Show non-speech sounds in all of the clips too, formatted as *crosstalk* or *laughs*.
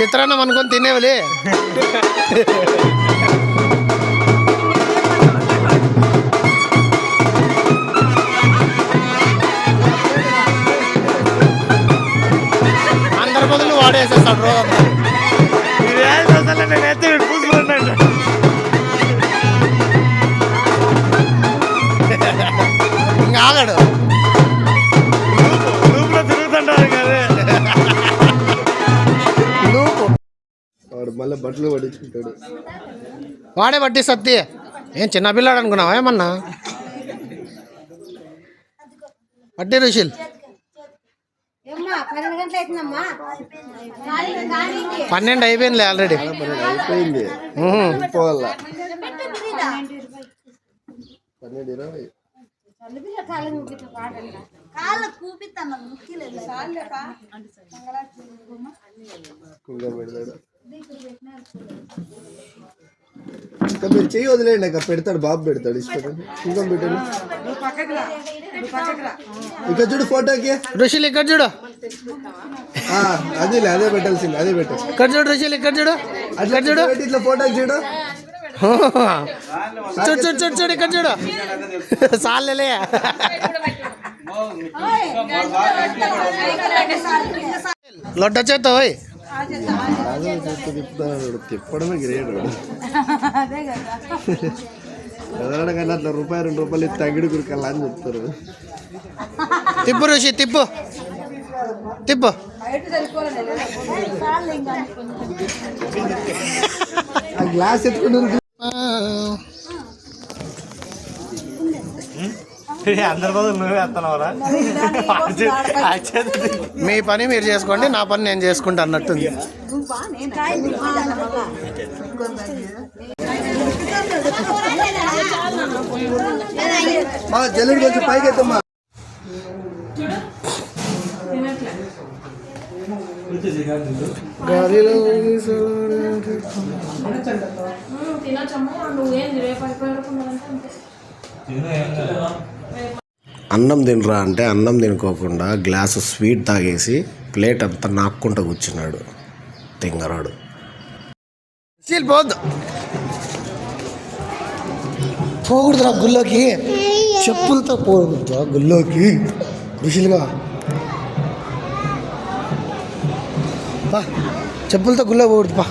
చిత్రాన్నం అనుకొని తినేవలే. అందరి బదులు వాడేసేస్తాడు రోజు బట్టలు పట్టించుకుంటాడు. వాడే బట్టి సత్తి. ఏం చిన్న పిల్లాడు అనుకున్నావా ఏమన్నా? పట్టి రుషిల్. పన్నెండు అయిపోయిందిలే ఆల్రెడీ అయిపోయింది. అయిపోవాలా? పన్నెండు ఇరవై. కూపిస్తాను ఇంకా మీరు చెయ్యి వదిలేయండి ఇంకా పెడతాడు బాబు పెడతాడు ఇష్టం కుంగం పెట్టండి. ఇక్కడ చూడు ఫోటోకి. రుషిల్ ఇక్కడ చూడు. ఆ, అదేలే అదే పెట్టాల్సింది అదే పెట్టాలి. ఇక్కడ చూడు రుషిల్ ఇక్కడ చూడు. అట్లా ఇక్కడ చూడు. ఇట్లా ఫోటోకి చూడు. చూడు చూడు చూడు చూడు ఇక్కడ చూడు. సాల్లెలే లొడ్డ చేత తిప్పుతాడు తిప్పడమే గ్రేట్ వాడు చదవడం కన్నా అట్లా రూపాయి రెండు రూపాయలు ఇస్తే తగ్గిడి కురికల్లా అని చెప్తారు తిప్పు రుషి తిప్పు తిప్పు గ్లాస్ ఎత్తుకుని అందరి బదులు నువ్వే వేస్తున్నావురా? మీ పని మీరు చేసుకోండి నా పని నేను చేసుకుంటా అన్నట్టుంది. మా జల్లుడు కొంచెం పైకి ఎత్తమ్మా. అన్నం తినరా అంటే అన్నం తినుకోకుండా గ్లాసు స్వీట్ తాగేసి ప్లేట్ అంతా నాక్కుంటూ కూర్చున్నాడు తింగరాడు. సీల్ పోకూడదురా గుళ్ళోకి. చెప్పులతో పోకూడదురా గుళ్ళోకి. ఋషులుగా పా చెప్పులతో గుళ్ళో పోకూడదు పా.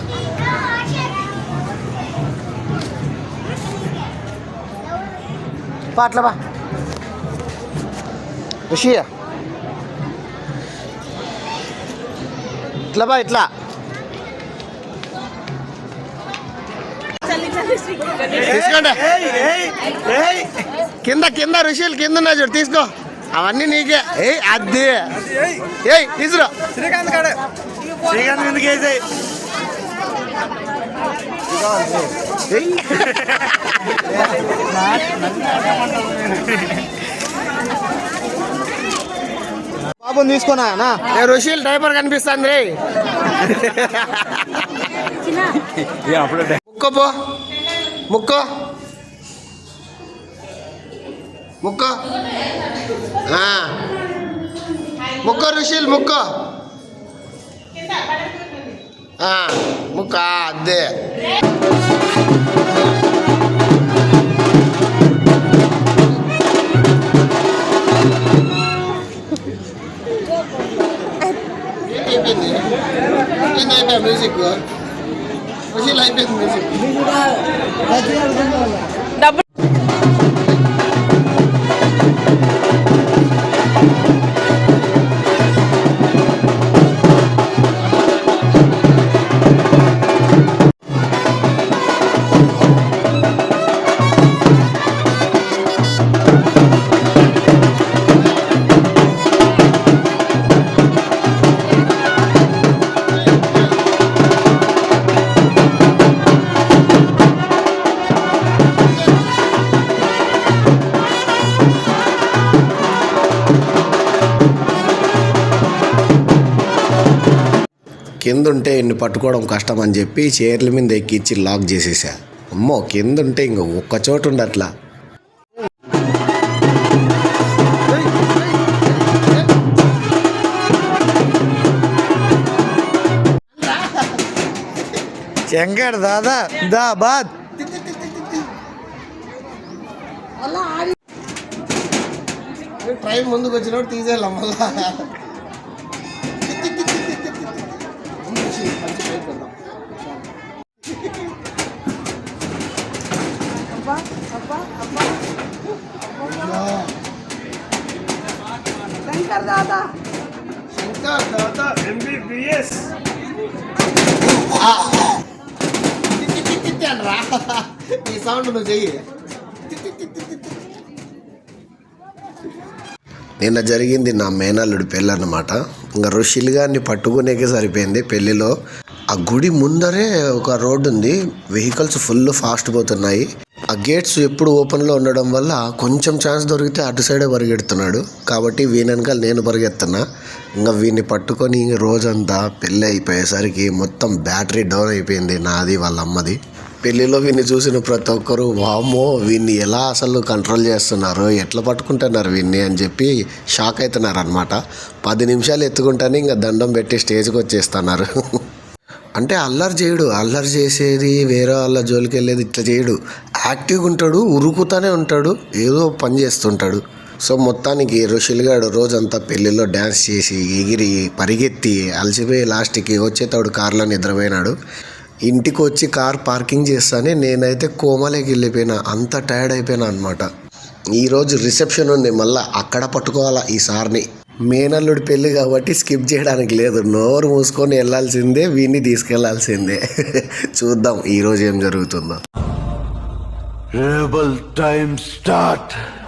పా. అట్లా బా ఋషి ఇట్లా బా ఇట్లా. తీసుకోండి. కింద కింద ఋషులు కింద ఉన్నాయి చూడు తీసుకో. అవన్నీ నీకే. ఏయ్ అద్ది ఏయ్ తీసురా శ్రీకాంత్ కాడే. శ్రీకాంత్ ఎందుకు వేసాయి బాబుని తీసుకున్నా నా. ఏ ఋషులు డైపర్ కనిపిస్తుంది రే. ముక్కో పో. ముక్కో. ముక్కో. ముక్కో ఋషులు ముక్కో. ఆ, ముక్క అద్దే అయిపోయింది అయిపోయింది మ్యూజిక్ ఋషులు అయిపోయింది మ్యూజిక్ కింద ఉంటే ఇన్ని పట్టుకోవడం కష్టం అని చెప్పి చైర్ల మీద ఎక్కించి లాక్ చేసేసా. అమ్మో కింద ఉంటే ఇంక ఒక్క చోటు ఉండట్లా. శంకర్ దాదా దా బాద్. ట్రైన్ ముందుకు వచ్చినప్పుడు తీసేయాలి మళ్ళా? శంకర్ దాదా శంకర్ దాదా ఎంబీబీఎస్ అనరా ఈ సౌండ్ నువ్వు చెయ్యి నిన్న జరిగింది నా మేనల్లుడి పెళ్ళి అన్నమాట ఇంకా ఋషిల్ గారిని పట్టుకునేకే సరిపోయింది పెళ్ళిలో ఆ గుడి ముందరే ఒక రోడ్డు ఉంది. వెహికల్స్ ఫుల్ ఫాస్ట్ పోతున్నాయి. ఆ గేట్స్ ఎప్పుడు ఓపెన్లో ఉండడం వల్ల కొంచెం ఛాన్స్ దొరికితే అటు సైడే పరిగెడుతున్నాడు. కాబట్టి వీని వెనకాల నేను పరిగెత్తున్నా. ఇంకా వీన్ని పట్టుకొని రోజంతా పెళ్ళి అయిపోయేసరికి మొత్తం బ్యాటరీ డౌన్ అయిపోయింది నాది వాళ్ళ అమ్మది. పెళ్ళిలో వీన్ని చూసిన ప్రతి ఒక్కరు వామ్మో వీన్ని ఎలా అసలు కంట్రోల్ చేస్తున్నారు? ఎట్లా పట్టుకుంటున్నారు వీన్ని? అని చెప్పి షాక్ అవుతున్నారు అనమాట పది నిమిషాలు ఎత్తుకుంటానే ఇంకా దండం పెట్టి స్టేజ్కి వచ్చేస్తున్నారు. అంటే అల్లరి చేయడు. అల్లరి చేసేది వేరే వాళ్ళ జోలికి వెళ్ళేది ఇట్లా చేయడు. యాక్టివ్గా ఉంటాడు ఉరుకుతానే ఉంటాడు ఏదో పని చేస్తుంటాడు. సో మొత్తానికి ఋషిల్గాడు రోజంతా పెళ్ళిలో డ్యాన్స్ చేసి ఎగిరి పరిగెత్తి అలసిపోయి లాస్ట్కి వచ్చేతాడు కార్లో నిద్రపోయినాడు. ఇంటికి వచ్చి కార్ పార్కింగ్ చేస్తానే నేనైతే కోమలోకి వెళ్ళిపోయినా అంత టైర్డ్ అయిపోయినా అనమాట ఈరోజు రిసెప్షన్ ఉంది మళ్ళీ అక్కడ పట్టుకోవాలా ఈ సార్ని. మేనల్లుడి పెళ్ళి కాబట్టి స్కిప్ చేయడానికి లేదు నోరు మూసుకొని వెళ్ళాల్సిందే వీడిని తీసుకెళ్ళాల్సిందే *laughs* చూద్దాం ఈరోజు ఏం జరుగుతుందో. Time start.